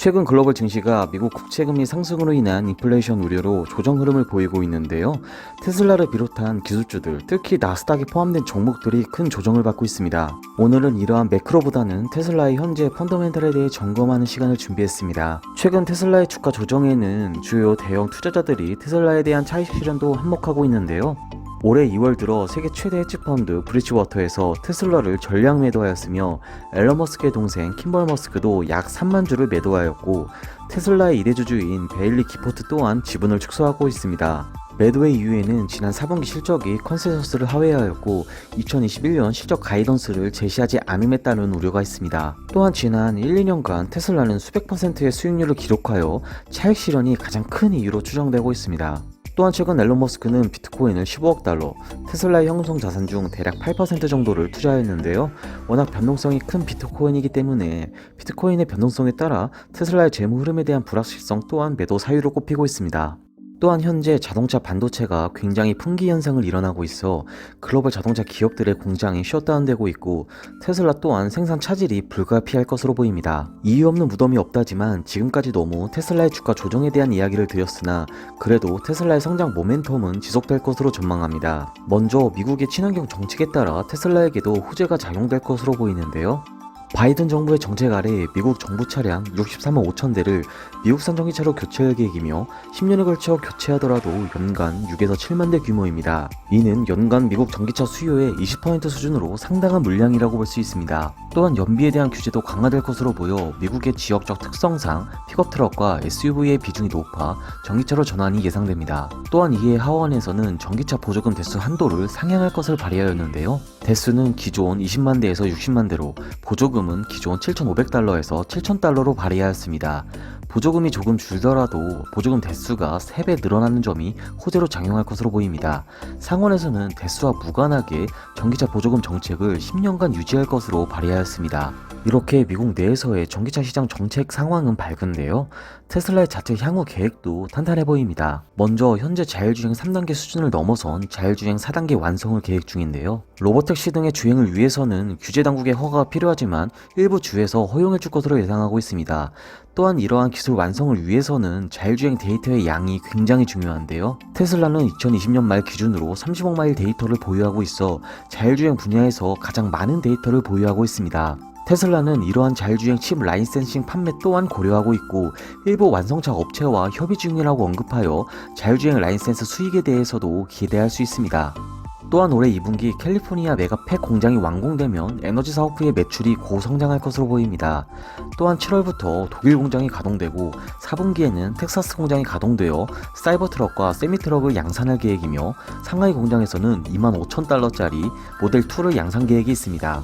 최근 글로벌 증시가 미국 국채금리 상승으로 인한 인플레이션 우려로 조정 흐름을 보이고 있는데요. 테슬라를 비롯한 기술주들, 특히 나스닥에 포함된 종목들이 큰 조정을 받고 있습니다. 오늘은 이러한 매크로보다는 테슬라의 현재 펀더멘탈에 대해 점검하는 시간을 준비했습니다. 최근 테슬라의 주가 조정에는 주요 대형 투자자들이 테슬라에 대한 차익 실현도 한몫하고 있는데요. 올해 2월 들어 세계 최대 헤지펀드 브리지워터에서 테슬라를 전량 매도하였으며 앨런 머스크의 동생 킴벌 머스크도 약 3만 주를 매도하였고 테슬라의 이대주주인 베일리 기포트 또한 지분을 축소하고 있습니다. 매도의 이유에는 지난 4분기 실적이 컨센서스를 하회하였고 2021년 실적 가이던스를 제시하지 않음에 따른 우려가 있습니다. 또한 지난 1, 2년간 테슬라는 수백 퍼센트의 수익률을 기록하여 차익 실현이 가장 큰 이유로 추정되고 있습니다. 또한 최근 앨런 머스크는 비트코인을 15억 달러, 테슬라의 형성 자산 중 대략 8% 정도를 투자했는데요. 워낙 변동성이 큰 비트코인이기 때문에 비트코인의 변동성에 따라 테슬라의 재무 흐름에 대한 불확실성 또한 매도 사유로 꼽히고 있습니다. 또한 현재 자동차 반도체가 굉장히 풍기 현상을 일어나고 있어 글로벌 자동차 기업들의 공장이 셧다운되고 있고 테슬라 또한 생산 차질이 불가피할 것으로 보입니다. 이유 없는 무덤이 없다지만 지금까지 너무 테슬라의 주가 조정에 대한 이야기를 드렸으나 그래도 테슬라의 성장 모멘텀은 지속될 것으로 전망합니다. 먼저 미국의 친환경 정책에 따라 테슬라에게도 호재가 작용될 것으로 보이는데요. 바이든 정부의 정책 아래 미국 정부 차량 63만 5천 대를 미국산 전기차로 교체할 계획이며 10년에 걸쳐 교체하더라도 연간 6에서 7만 대 규모입니다. 이는 연간 미국 전기차 수요의 20% 수준으로 상당한 물량이라고 볼 수 있습니다. 또한 연비에 대한 규제도 강화될 것으로 보여 미국의 지역적 특성상 픽업 트럭과 SUV의 비중이 높아 전기차로 전환이 예상됩니다. 또한 이에 하원에서는 전기차 보조금 대수 한도를 상향할 것을 발의하였는데요. 대수는 기존 20만 대에서 60만 대로 보조금은 기존 7,500달러에서 7,000달러로 발의하였습니다. 보조금이 조금 줄더라도 보조금 대수가 3배 늘어나는 점이 호재로 작용할 것으로 보입니다. 상원에서는 대수와 무관하게 전기차 보조금 정책을 10년간 유지할 것으로 발의하였습니다. 이렇게 미국 내에서의 전기차 시장 정책 상황은 밝은데요. 테슬라의 자체 향후 계획도 탄탄해 보입니다. 먼저 현재 자율주행 3단계 수준을 넘어선 자율주행 4단계 완성을 계획 중인데요. 로보 택시 등의 주행을 위해서는 규제 당국의 허가가 필요하지만 일부 주에서 허용해 줄 것으로 예상하고 있습니다. 또한 이러한 기술 완성을 위해서는 자율주행 데이터의 양이 굉장히 중요한데요. 테슬라는 2020년 말 기준으로 30억 마일 데이터를 보유하고 있어 자율주행 분야에서 가장 많은 데이터를 보유하고 있습니다. 테슬라는 이러한 자율주행 칩 라이센싱 판매 또한 고려하고 있고 일부 완성차 업체와 협의 중이라고 언급하여 자율주행 라이센스 수익에 대해서도 기대할 수 있습니다. 또한 올해 2분기 캘리포니아 메가팩 공장이 완공되면 에너지 사업부의 매출이 고성장할 것으로 보입니다. 또한 7월부터 독일 공장이 가동되고 4분기에는 텍사스 공장이 가동되어 사이버 트럭과 세미 트럭을 양산할 계획이며 상하이 공장에서는 2만 5천 달러짜리 모델 2를 양산 계획이 있습니다.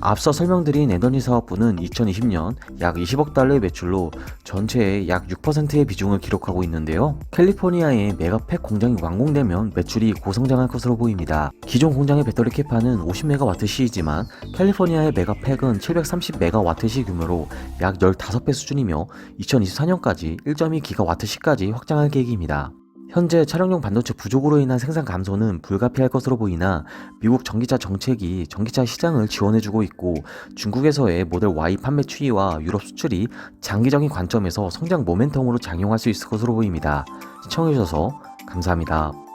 앞서 설명드린 에너지 사업부는 2020년 약 20억 달러의 매출로 전체의 약 6%의 비중을 기록하고 있는데요. 캘리포니아의 메가팩 공장이 완공되면 매출이 고성장할 것으로 보입니다. 기존 공장의 배터리 캐파는 50MW시이지만 캘리포니아의 메가팩은 730MW시 규모로 약 15배 수준이며 2024년까지 1.2GW시까지 확장할 계획입니다. 현재 차량용 반도체 부족으로 인한 생산 감소는 불가피할 것으로 보이나 미국 전기차 정책이 전기차 시장을 지원해주고 있고 중국에서의 모델 Y 판매 추이와 유럽 수출이 장기적인 관점에서 성장 모멘텀으로 작용할 수 있을 것으로 보입니다. 시청해주셔서 감사합니다.